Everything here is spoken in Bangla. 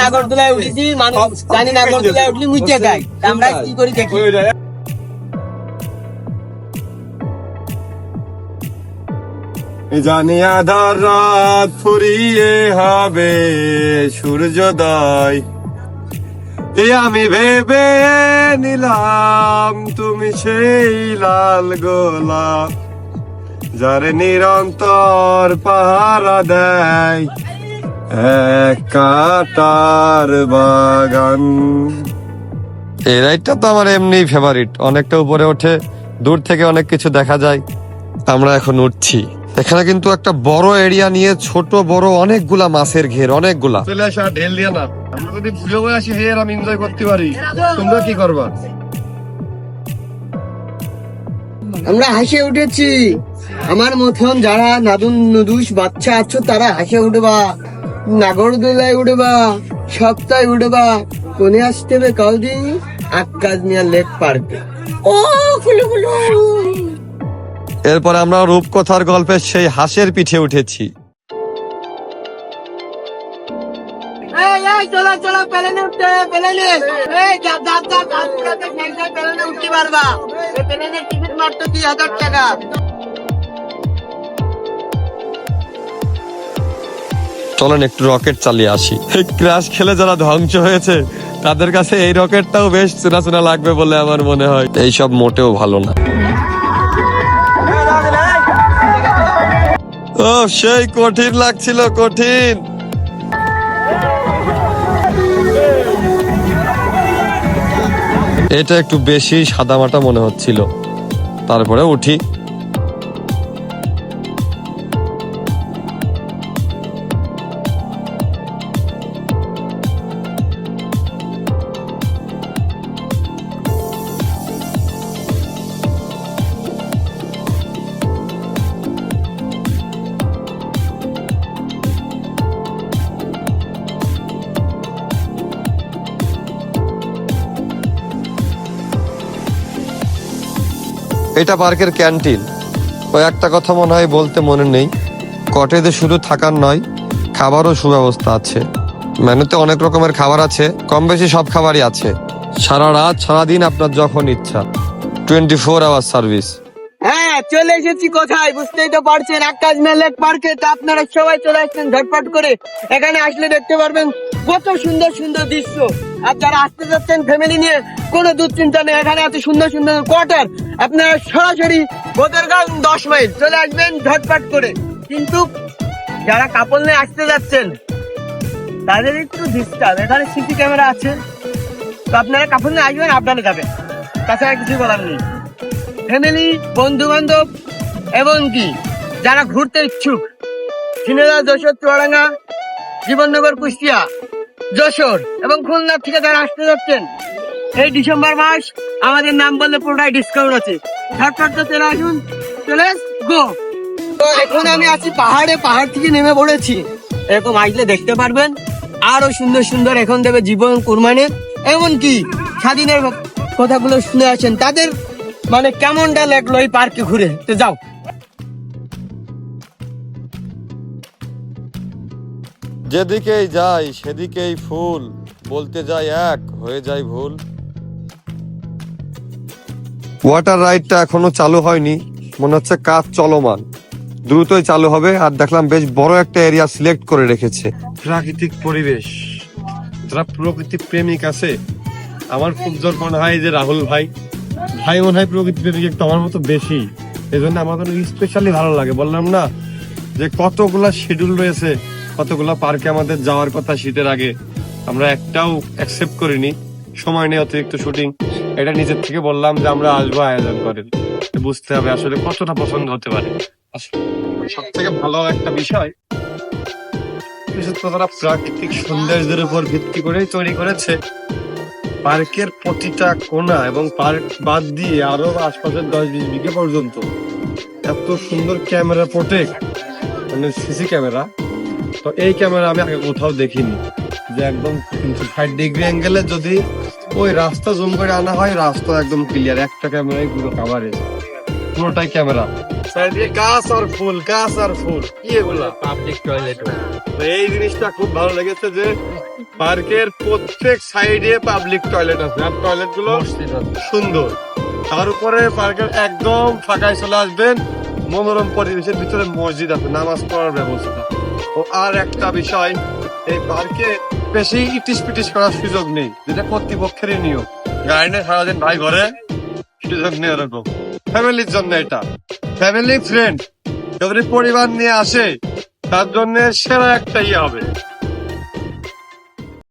নাগরদোলায় উঠেছি মানুষ জানি নাগরদোলায় উঠলে যায়। আমরা কি করি দেখি। জানি আধার রাত ফুরিয়ে হবে সূর্যোদয়। এই আমি ভেবে নিলাম তুমি সেই লাল গোলাপ যার নিরন্তর পাহারা দেয়। কাটার বাগান। এই রাইডটা তো আমার এমনি ফেভারিট অনেকটা উপরে ওঠে দূর থেকে অনেক কিছু দেখা যায়। আমরা এখন উঠছি। এখানে কিন্তু একটা বড় এরিয়া নিয়ে ছোট বড় অনেকগুলা মাছের ঘের অনেকগুলা। চলে আসা ঢেল দিয়ে না। আমরা যদি ভুলে হয়ে আসি হের আমি এনজয় করতে পারি। তোমরা কি করবা? আমরা হাসে উঠেছি। আমার মতন যারা নাদুন নুদুস বাচ্চা আছো তারা হাসে উঠবা। নাগরদোলায় উঠবা সপ্তাহে উঠবা কোনে আসতে হবে কালদিন আকাশ মিয়া লেক পার্কে। ও ফুলু ফুলু এরপর আমরা রূপকথার গল্পের সেই হাসের পিঠে উঠেছি। চলো চলো পেলেনে উঠতে পেলেনে। এই উঠতে পারবা। টিকিট মাত্র দুই হাজার টাকা। চলেন একটু রকেট চালিয়ে আসি। ক্রাশ খেলে যারা ধ্বংস হয়েছে, তাদের কাছে এই রকেটটাও বেশ চেনা চেনা লাগবে বলে আমার মনে হয়। এইসব মোটেও ভালো না। ও, সেই কঠিন লাগছিল, কঠিন। এটা একটু বেশি সাদামাটা মনে হচ্ছিল। তারপরে উঠি। এটা পার্কের ক্যান্টিন। ওই একটা কথা মনে হয় বলতে মনে নেই। কটেজে শুধু থাকার নয়, খাবারও সুব্যবস্থা আছে। মেনুতে অনেক রকমের খাবার আছে কম বেশি সব খাবারই আছে। সারা রাত সারাদিন আপনার যখন ইচ্ছা। Twenty four hour service. হ্যাঁ চলে এসেছি কোথায়? বুঝতেই তো পারছেন আকাশ মেলেক পার্কে তো আপনারা সবাই চলে আসছেন ঝটপট করে। এখানে আসলে দেখতে পারবেন কত সুন্দর সুন্দর দৃশ্য। আর যারা আসতে যাচ্ছেন ফ্যামিলি নিয়ে, কোনো দুশ্চিন্তা নেই। এখানে এত সুন্দর সুন্দর কোয়ার্টার আপনারা সরাসরি বোদেরগাঁও দশ মাইল চলে আসবেন ঝটপট করে। কিন্তু যারা কাপড় নিয়ে আসতে যাচ্ছেন, তাদের একটু ডিস্টার্ব এখানে সিসি ক্যামেরা আছে। তো আপনারা কাপড় নিয়ে আসবেন, আপনারা যাবেন। তাছাড়া কিছু বলার নেই। ফ্যামিলি বন্ধু বান্ধব এবং কি যারা ঘুরতে ইচ্ছুক ঝিনেদা যশোর, চুয়াডাঙ্গা, জীবননগর, কুষ্টিয়া যশোর এবং খুলনা থেকে যারা আসতে যাচ্ছেন। এই ডিসেম্বর মাস আমাদের নাম বললে পুরোটাই ডিসকাউন্ট আছে ঝটপট তো চলে আসুন, চলে গো তো এখন আমি আছি পাহাড়ে, পাহাড় থেকে নেমে পড়েছি। এরকম আসলে দেখতে পারবেন, আরও সুন্দর সুন্দর এখন দেবে জীবন কুরবানির এমনকি স্বাধীনের কথাগুলো শুনে আসেন, তাদের মানে কেমনটা লাগল এই পার্কে ঘুরে? তো যাও। যেদিকেই যাই সেদিকেই ফুল বলতে যাই এক হয়ে যায় ভুল। ওয়াটার রাইডটা এখনও চালু হয়নি মনে হচ্ছে কাজ চলমান। দ্রুতই চালু হবে আর দেখলাম বেশ বড় একটা এরিয়া সিলেক্ট করে রেখেছে। প্রাকৃতিক পরিবেশ। যারা প্রকৃতি প্রেমিক আছে আমার খুব জোর মনে হয় যে রাহুল ভাই। ভাই মনে হয় প্রকৃতি প্রেমিক একটু আমার মতো বেশি। এই জন্য আমার স্পেশালি ভালো লাগে। বললাম না যে কতগুলা শিডিউল রয়েছে কতগুলা পার্কে আমাদের যাওয়ার কথা শীতের আগে, আমরা একটাও অ্যাকসেপ্ট করিনি। সময় নেই অতিরিক্ত শুটিং এটা নিজের থেকে বললাম যে আমরা আসব আয়োজন করেন বুঝতে হবে আসলে কতটা পছন্দ হতে পারে। সব থেকে ভালো একটা বিষয় তারা প্রাকৃতিক সৌন্দর্যের উপর ভিত্তি করেই তৈরি করেছে, পার্কের প্রতিটা কোণা এবং পার্ক বাদ দিয়ে আরও আশপাশের দশ বিশ বিঘে পর্যন্ত এত সুন্দর ক্যামেরা প্রোটেক্ট মানে সিসি ক্যামেরা তো এই ক্যামেরা আমি আগে কোথাও দেখিনি। যে একদম তিনশো ষাট ডিগ্রি অ্যাঙ্গেলে যদি ওই রাস্তা জুম করে আনা হয় রাস্তা একদম ক্লিয়ার একটা ক্যামেরাই পুরো কাভারেজ পুরোটাই ক্যামেরা। চারিদিকে গাছ আর ফুল গাছ আর ফুল। কি এগুলা? পাবলিক টয়লেট তো এই জিনিসটা খুব ভালো লেগেছে যে পার্কের প্রত্যেক সাইডে পাবলিক টয়লেট আছে। আর টয়লেটগুলো সুন্দর। তার উপরে পার্কের একদম ফাঁকায় চলে আসবেন। মনোরম পরিবেশের ভিতরে মসজিদ আছে। নামাজ পড়ার ব্যবস্থা। ও আর একটা বিষয়, এই পার্কে বেশি ইটিস পিটিস করার সুযোগ নেই। যেটা কর্তৃপক্ষেরই নিয়ম। গাড়ি সারাদিন ভাই ঘরে, সুযোগ নেই ওরকম ফ্যামিলির জন্য এটা। ফ্যামিলি ফ্রেন্ড যদি পরিবার নিয়ে আসে, তার জন্য সেরা একটা ইয়ে হবে।